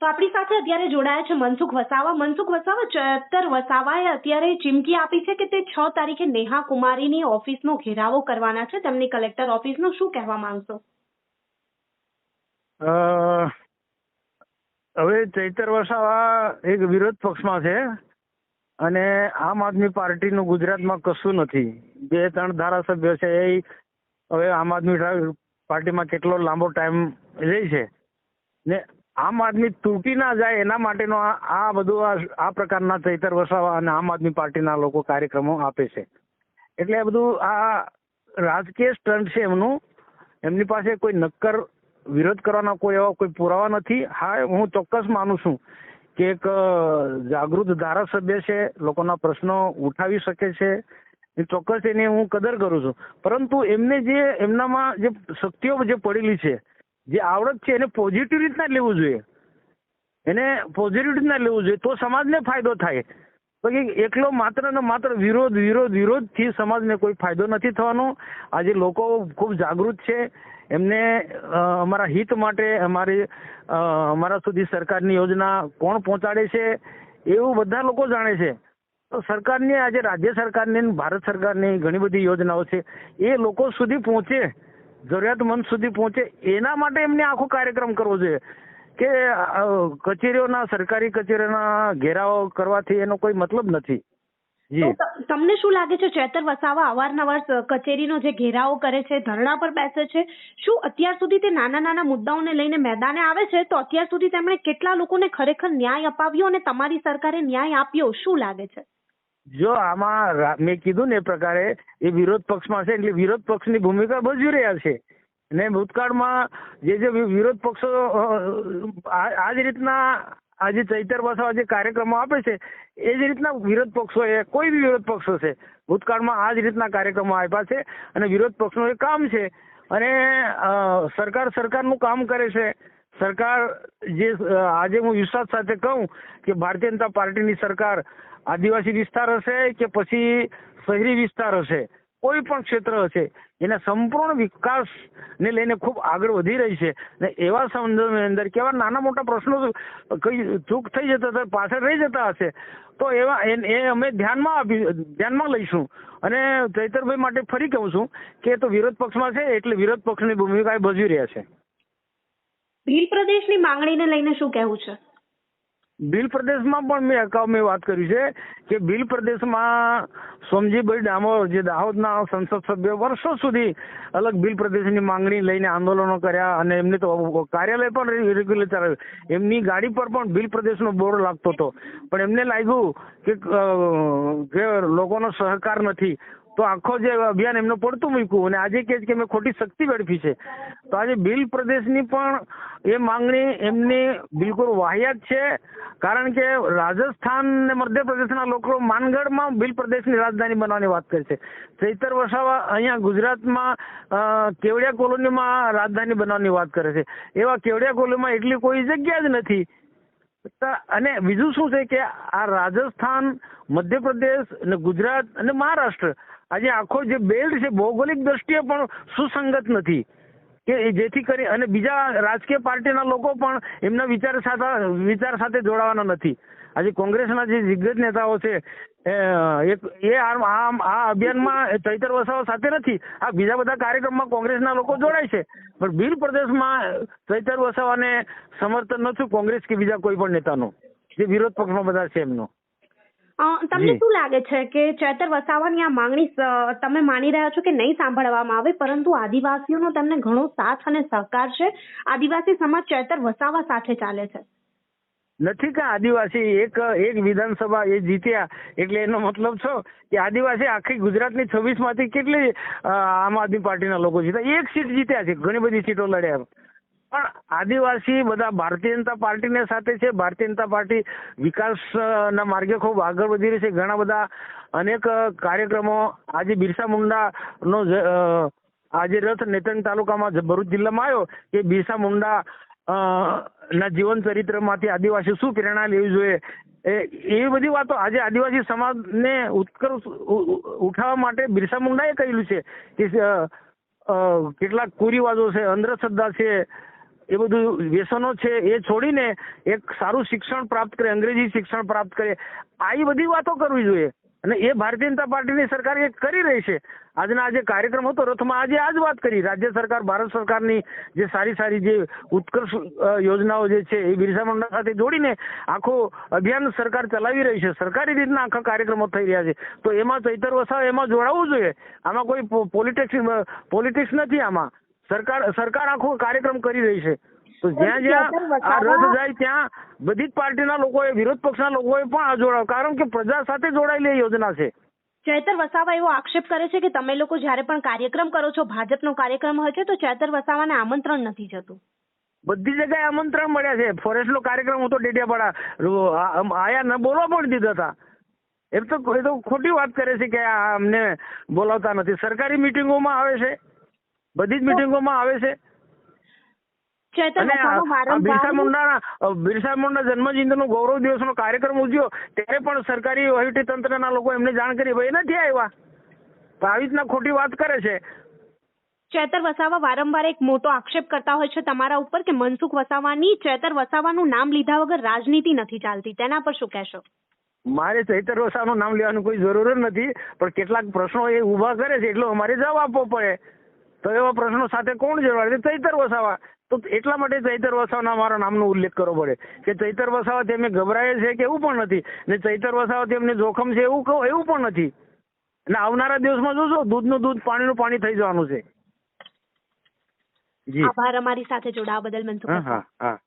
તો આપણી સાથે અત્યારે જોડાયા છે મનસુખ વસાવા. મનસુખ વસાવા ચેતર વસાવાએ અત્યારે ચીમકી આપી છે કે તે છ તારીખે નેહા કુમારીની ઓફિસનો ઘેરાવો કરવાના છે. તેમની કલેક્ટર ઓફિસનો શું કહેવા માંગશો? હવે ચૈતર વસાવા એક વિરોધ પક્ષમાં છે અને આમ આદમી પાર્ટીનું ગુજરાતમાં કશું નથી. બે ત્રણ ધારાસભ્યો છે એ હવે આમ આદમી પાર્ટીમાં કેટલો લાંબો ટાઈમ રહે છે. ને આમ આદમી તૂટી ના જાય એના માટેનો આ બધું આ પ્રકારના ચૈતર વસાવા અને આમ આદમી પાર્ટીના લોકો કાર્યક્રમો આપે છે. એટલે આ બધું આ રાજકીય સ્ટન્ટ છે એમનું. એમની પાસે કોઈ નક્કર વિરોધ કરવાના કોઈ એવા કોઈ પુરાવા નથી. હા, હું ચોક્કસ માનું છું કે એક જાગૃત ધારાસભ્ય છે, લોકોના પ્રશ્નો ઉઠાવી શકે છે. એ ચોક્કસ એની હું કદર કરું છું. પરંતુ એમને જે, એમનામાં જે શક્તિઓ જે પડેલી છે જે આવડત છે એને પોઝિટિવ રીતના લેવું જોઈએ. એને પોઝિટિવ રીતના લેવું જોઈએ તો સમાજને ફાયદો થાય. બાકી એકલો માત્ર ને માત્ર વિરોધ વિરોધ, વિરોધથી સમાજને કોઈ ફાયદો નથી થવાનો. આજે લોકો ખૂબ જાગૃત છે. એમને અમારા હિત માટે અમારી અમારા સુધી સરકારની યોજના કોણ પહોંચાડે છે એવું બધા લોકો જાણે છે. તો સરકારની, આજે રાજ્ય સરકારની ભારત સરકારની ઘણી બધી યોજનાઓ છે. એ લોકો સુધી પહોંચે. જરૂરિયાતમંદ સુધી પહોંચે એના માટે એમને આખો કાર્યક્રમ કરવો જોઈએ. કે કચેરીઓના સરકારી કચેરીઓના ઘેરાવો કરવાથી એનો કોઈ મતલબ નથી. તમને શું લાગે છે ચેતર વસાવા અવારનવાર કચેરીનો જે ઘેરાવો કરે છે ધરણા પર બેસે છે શું અત્યાર સુધી તે નાના નાના મુદ્દાઓને લઈને મેદાને આવે છે? તો અત્યાર સુધી તેમણે કેટલા લોકોને ખરેખર ન્યાય અપાવ્યો અને તમારી સરકારે ન્યાય આપ્યો? શું લાગે છે? જો આમાં મેં કીધું ને એ પ્રકારે, એ વિરોધ પક્ષમાં છે એટલે વિરોધ પક્ષની ભૂમિકા ભજવી રહ્યા છે. ને ભૂતકાળમાં જે જે વિરોધ પક્ષો આ જ રીતના આજે ચૈતર વસાવા જે કાર્યક્રમો આપે છે, એ જ રીતના વિરોધ પક્ષો એ, કોઈ બી વિરોધ પક્ષો છે, ભૂતકાળમાં આ જ રીતના કાર્યક્રમો આપ્યા છે અને વિરોધ પક્ષનું એ કામ છે. અને સરકાર સરકારનું કામ કરે છે. સરકાર જે આજે હું વિશ્વાસ સાથે કહું કે ભારતીય જનતા પાર્ટીની સરકાર આદિવાસી વિસ્તાર હશે કે પછી શહેરી વિસ્તાર હશે, કોઈ પણ ક્ષેત્ર હશે, એના સંપૂર્ણ વિકાસને લઈને ખૂબ આગળ વધી રહી છે. ને એવા સંદર્ભની અંદર કેવા નાના મોટા પ્રશ્નો કઈ ચૂક થઈ જતા હતા પાછળ રહી જતા હશે, તો એવા એ- અમે ધ્યાનમાં આપી, ધ્યાનમાં લઈશું. અને ચૈતરભાઈ માટે ફરી કહું છું કે તો વિરોધ પક્ષમાં છે, એટલે વિરોધ પક્ષની ભૂમિકા ભજવી રહ્યા છે. ભીલ પ્રદેશની માંગણીને લઈને શું કહેવું છે? ભીલ પ્રદેશમાં પણ મેં અગાઉ મેં વાત કરી છે કે ભીલ પ્રદેશમાં સોમજીભાઈ ડામોર જે દાહોદના સંસદ સભ્ય વર્ષો સુધી અલગ ભીલ પ્રદેશની માંગણી લઈને આંદોલનો કર્યા અને એમને તો કાર્યાલય પણ રેગ્યુલર ચાલ્યું એમની ગાડી પર પણ ભીલ પ્રદેશનો બોર્ડ લાગતો હતો. પણ એમને લાગ્યું કે લોકોનો સહકાર નથી. તો આખો જે અભિયાન એમનું પડતું મૂક્યું અને આજે કહે છે કે મેં ખોટી શક્તિ વેડફી છે. તો આજે બિલ પ્રદેશની પણ એ માંગણી એમની બિલકુલ વાહિયાત છે. કારણ કે રાજસ્થાન ને મધ્યપ્રદેશના લોકો માનગઢમાં બિલ પ્રદેશની રાજધાની બનાવવાની વાત કરે છે. ચૈતર વસાવા અહીંયા ગુજરાતમાં કેવડિયા કોલોનીમાં રાજધાની બનાવવાની વાત કરે છે. એવા કેવડિયા કોલોનીમાં એટલી કોઈ જગ્યા જ નથી અને બીજું શું છે કે આ રાજસ્થાન, મધ્યપ્રદેશ અને ગુજરાત અને મહારાષ્ટ્ર આજે આખો જે બેલ્ટ છે, ભૌગોલિક દ્રષ્ટિએ પણ સુસંગત નથી. કે જેથી કરી અને બીજા રાજકીય પાર્ટીના લોકો પણ એમના વિચાર સાથે વિચાર સાથે જોડાવાના નથી. આજે કોંગ્રેસના જે દિગ્ગજ નેતાઓ છે, એ આ અભિયાનમાં ચૈતર વસાવા સાથે નથી. આ બીજા બધા કાર્યક્રમમાં કોંગ્રેસના લોકો જોડાય છે. પણ ભીલ પ્રદેશમાં ચૈતર વસાવાને સમર્થન નથી કોંગ્રેસ કે બીજા કોઈ પણ નેતાનું. જે વિરોધ પક્ષમાં બધા છે એમનો. તમને શું લાગે છે કે ચેતર વસાવાની આ માંગણી તમે માની રહ્યા છો કે નહીં સાંભળવામાં આવે? પરંતુ આદિવાસીઓનો તેમને ઘણો સાથ અને સહકાર છે. આદિવાસી સમાજ ચેતર વસાવા સાથે ચાલે છે. નથી કે આદિવાસી એક એક વિધાનસભા એ જીત્યા એટલે એનો મતલબ છો કે આદિવાસી આખી ગુજરાતની છવ્વીસમાંથી કેટલી આમ આદમી પાર્ટીના લોકો જીત્યા એક સીટ જીત્યા છે ઘણી બધી સીટો લડ્યા પણ આદિવાસી બધા ભારતીય જનતા પાર્ટીને સાથે છે. ભારતીય જનતા પાર્ટી વિકાસના માર્ગે ખૂબ આગળ વધી રહી છે. ઘણા બધા અનેક કાર્યક્રમો આજે બિરસા મુંડાનો આજે રથ નેતન તાલુકામાં ભરૂચ જિલ્લામાં આવ્યો કે બિરસા મુંડા ના જીવન ચરિત્રમાંથી આદિવાસી શું પ્રેરણા લેવી જોઈએ? એવી બધી વાતો આજે આદિવાસી સમાજને ઉત્કર્ષ ઉઠાવવા માટે બિરસા મુંડાએ કહેલું છે. કે કેટલાક કુરિવાજો છે, અંધશ્રદ્ધા છે એ બધું વ્યસનો છે એ છોડીને એક સારું શિક્ષણ પ્રાપ્ત કરે, અંગ્રેજી શિક્ષણ પ્રાપ્ત કરે આવી બધી વાતો કરવી જોઈએ. અને એ ભારતીય જનતા પાર્ટીની સરકાર એ કરી રહી છે. આજના આજે કાર્યક્રમ હતો, રથમાં આજે આ જ વાત કરી. રાજ્ય સરકાર, ભારત સરકારની જે સારી સારી જે ઉત્કર્ષ યોજનાઓ જે છે એ બિરસા મુંડા સાથે જોડીને આખો અભિયાન સરકાર ચલાવી રહી છે. સરકારી રીતના આખા કાર્યક્રમો થઈ રહ્યા છે. તો એમાં ચૈતર વસાવ એમાં જોડાવવું જોઈએ. આમાં કોઈ પોલિટિક્સ પોલિટિક્સ નથી આમાં. સરકાર સરકાર આખો કાર્યક્રમ કરી રહી છે. તો જ્યાં જ્યાં આ રથ જાય ત્યાં બધી જ પાર્ટીના લોકોએ વિરોધ પક્ષના લોકોએ પણ આ જોડાવ કારણ કે પ્રજા સાથે જોડાયેલી યોજના છે. ચૈતર વસાવા એવો આક્ષેપ કરે છે કે તમે લોકો જ્યારે પણ કાર્યક્રમ કરો છો ભાજપનો કાર્યક્રમ હોય છે તો ચૈતર વસાવાને આમંત્રણ નથી જતું. બધી જગ્યાએ આમંત્રણ મળ્યા છે. ફોરેસ્ટનો કાર્યક્રમ હતો ડેડિયાપાડા. રો- આયા ન બોલવા પણ દીધા હતા. એમ તો એ તો ખોટી વાત કરે છે કે આ અમને બોલાવતા નથી. સરકારી મિટિંગોમાં આવે છે. બધી જ મિટિંગોમાં આવે છે. બિરસા મુંડાના બિરસા મુંડા જન્મજયંતિનો ગૌરવ દિવસનો કાર્યક્રમ ઉજવ્યો. ત્યારે પણ સરકારી વહીવટી તંત્રના લોકો એમને જાણ કરી ભાઈ નથી આવ્યા. તો આવી રીતના ખોટી વાત કરે છે. ચેતર વસાવા વારંવાર એક મોટો આક્ષેપ કરતા હોય છે તમારા ઉપર કે મનસુખ વસાવાની ચેતર વસાવાનું નામ લીધા વગર રાજનીતિ નથી ચાલતી. તેના પર શું કહેશો? મારે ચૈતર વસાવાનું નામ લેવાનું કોઈ જરૂર નથી પણ કેટલાક પ્રશ્નો એ ઊભા કરે છે એટલો અમારે જવાબ આપવો પડે. તો એવા પ્રશ્નો સાથે કોણ જોડાડે ચૈતર વસાવા. તો એટલા માટે ચૈતર વસાવાના મારા નામનો ઉલ્લેખ કરવો પડે. કે ચૈતર વસાવા તેમને ગભરાય છે કે એવું પણ નથી. ને ચૈતર વસાવા તેમને જોખમ છે એવું કહું એવું પણ નથી. અને આવનારા દિવસમાં જોશો દૂધનું દૂધ પાણીનું પાણી થઈ જવાનું છે. જી. આભાર અમારી સાથે જોડાવા બદલ મનસુખ હા હા.